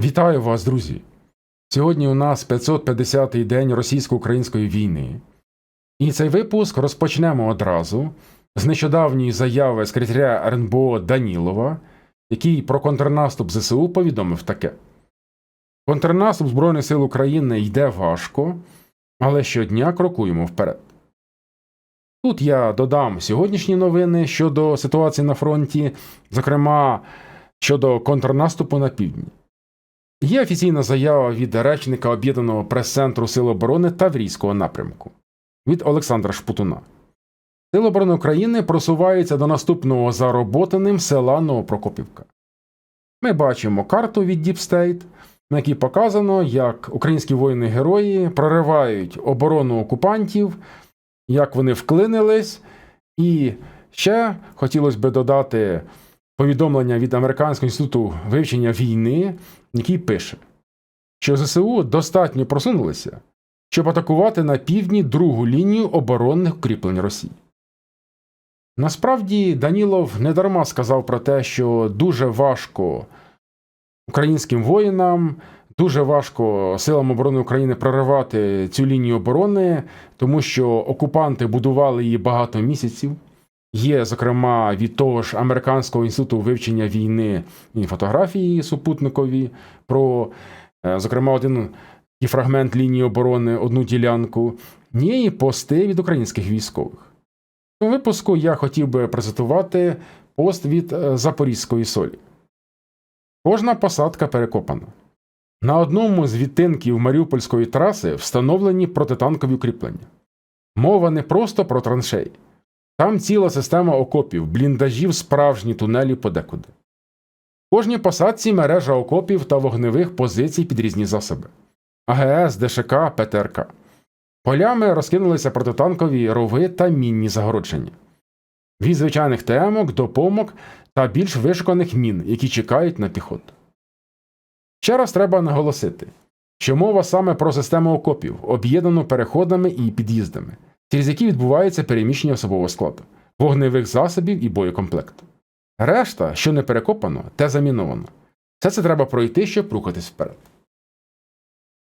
Вітаю вас, друзі! Сьогодні у нас 550-й день російсько-української війни, і цей випуск розпочнемо одразу з нещодавньої заяви секретаря РНБО Данілова, який про контрнаступ ЗСУ повідомив таке: Контрнаступ Збройних сил України йде важко, але щодня крокуємо вперед. Тут я додам сьогоднішні новини щодо ситуації на фронті, зокрема щодо контрнаступу на півдні. Є офіційна заява від речника Об'єднаного прес-центру Сил оборони Таврійського напрямку від Олександра Шпутуна. Сили оборони України просуваються до наступного за Роботиним села Новопрокопівка. Ми бачимо карту від State, на якій показано, як українські воїни-герої проривають оборону окупантів, як вони вклинились, і ще хотілося б додати повідомлення від Американського інституту вивчення війни, який пише, що ЗСУ достатньо просунулися, щоб атакувати на півдні другу лінію оборонних укріплень Росії. Насправді Данілов недарма сказав про те, що дуже важко українським воїнам, дуже важко силам оборони України проривати цю лінію оборони, тому що окупанти будували її багато місяців. Є, зокрема, від того ж Американського інституту вивчення війни і фотографії супутникові про, е, зокрема, один і фрагмент лінії оборони, одну ділянку, є і пости від українських військових. В цьому випуску я хотів би презентувати пост від е, Запорізької солі. Кожна посадка перекопана. На одному з відтинків Маріупольської траси встановлені протитанкові укріплення. Мова не просто про траншеї. Там ціла система окопів, бліндажів, справжні тунелі подекуди. В кожній посадці мережа окопів та вогневих позицій під різні засоби АГС, ДШК, ПТРК. Полями розкинулися протитанкові рови та мінні загородження. Від звичайних темок до помок та більш вишуканих мін, які чекають на піхоту. Ще раз треба наголосити, що мова саме про систему окопів, об'єднану переходами і під'їздами через які відбувається переміщення особового складу, вогневих засобів і боєкомплекту. Решта, що не перекопано, те заміновано. Все це треба пройти, щоб рухатись вперед.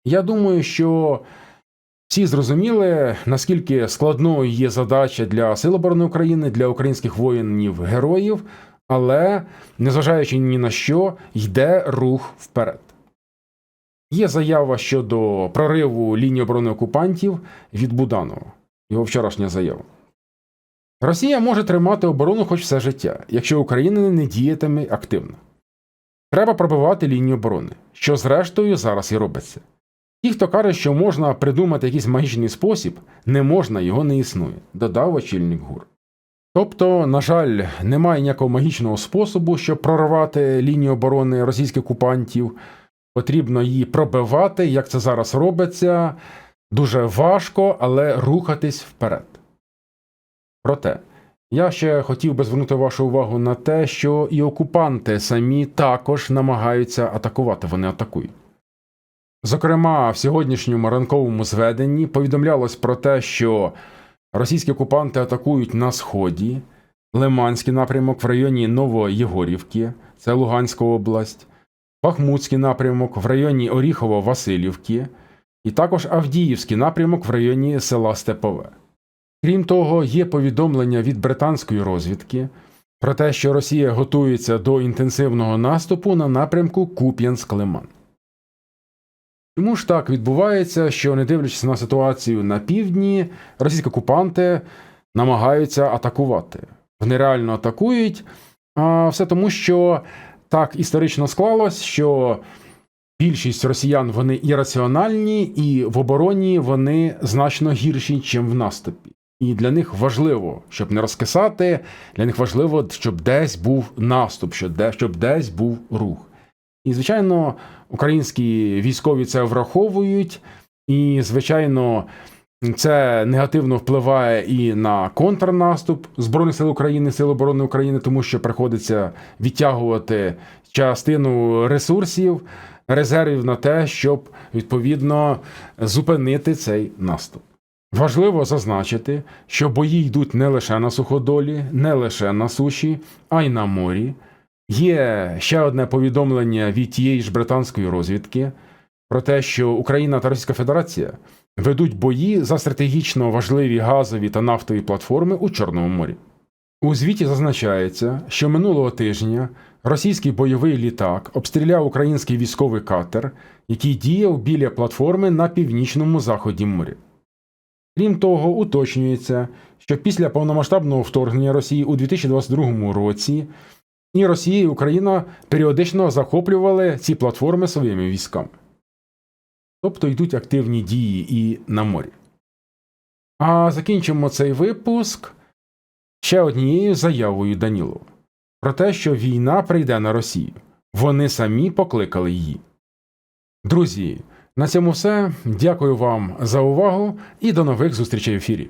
Я думаю, що всі зрозуміли, наскільки складною є задача для Сил оборони України, для українських воїнів героїв, але, незважаючи ні на що, йде рух вперед. Є заява щодо прориву лінії оборони окупантів від Буданова його вчорашня заява. Росія може тримати оборону хоч все життя, якщо Україна не діятиме активно. Треба пробивати лінію оборони, що зрештою зараз і робиться. Ті, хто каже, що можна придумати якийсь магічний спосіб, не можна, його не існує, додав очільник ГУР. Тобто, на жаль, немає ніякого магічного способу, щоб прорвати лінію оборони російських окупантів. Потрібно її пробивати, як це зараз робиться. Дуже важко, але рухатись вперед. Проте, я ще хотів би звернути вашу увагу на те, що і окупанти самі також намагаються атакувати, вони атакують. Зокрема, в сьогоднішньому ранковому зведенні повідомлялось про те, що російські окупанти атакують на Сході, Лиманський напрямок в районі Новоєгорівки, це Луганська область, Бахмутський напрямок в районі Оріхово-Василівки і також Авдіївський напрямок в районі села Степове. Крім того, є повідомлення від британської розвідки про те, що Росія готується до інтенсивного наступу на напрямку Куп'янськ-Лиман. Чому ж так відбувається, що, не дивлячись на ситуацію на півдні, російські окупанти намагаються атакувати. Вони реально атакують, а все тому, що так історично склалось, що більшість росіян вони ірраціональні, і в обороні вони значно гірші, ніж в наступі. І для них важливо, щоб не розкисати, для них важливо, щоб десь був наступ, щоб десь був рух. І, звичайно, українські військові це враховують, і, звичайно, це негативно впливає і на контрнаступ Збройних сил України, Сил оборони України, тому що приходиться відтягувати частину ресурсів резервів на те, щоб відповідно зупинити цей наступ. Важливо зазначити, що бої йдуть не лише на суходолі, не лише на суші, а й на морі. Є ще одне повідомлення від тієї ж британської розвідки про те, що Україна та Російська Федерація ведуть бої за стратегічно важливі газові та нафтові платформи у Чорному морі. У звіті зазначається, що минулого тижня російський бойовий літак обстріляв український військовий катер, який діяв біля платформи на північному заході моря. Крім того, уточнюється, що після повномасштабного вторгнення Росії у 2022 році і Росія і Україна періодично захоплювали ці платформи своїми військами. Тобто йдуть активні дії і на морі. А закінчимо цей випуск ще однією заявою Данілова про те, що війна прийде на Росію. Вони самі покликали її. Друзі, на цьому все. Дякую вам за увагу і до нових зустрічей в ефірі.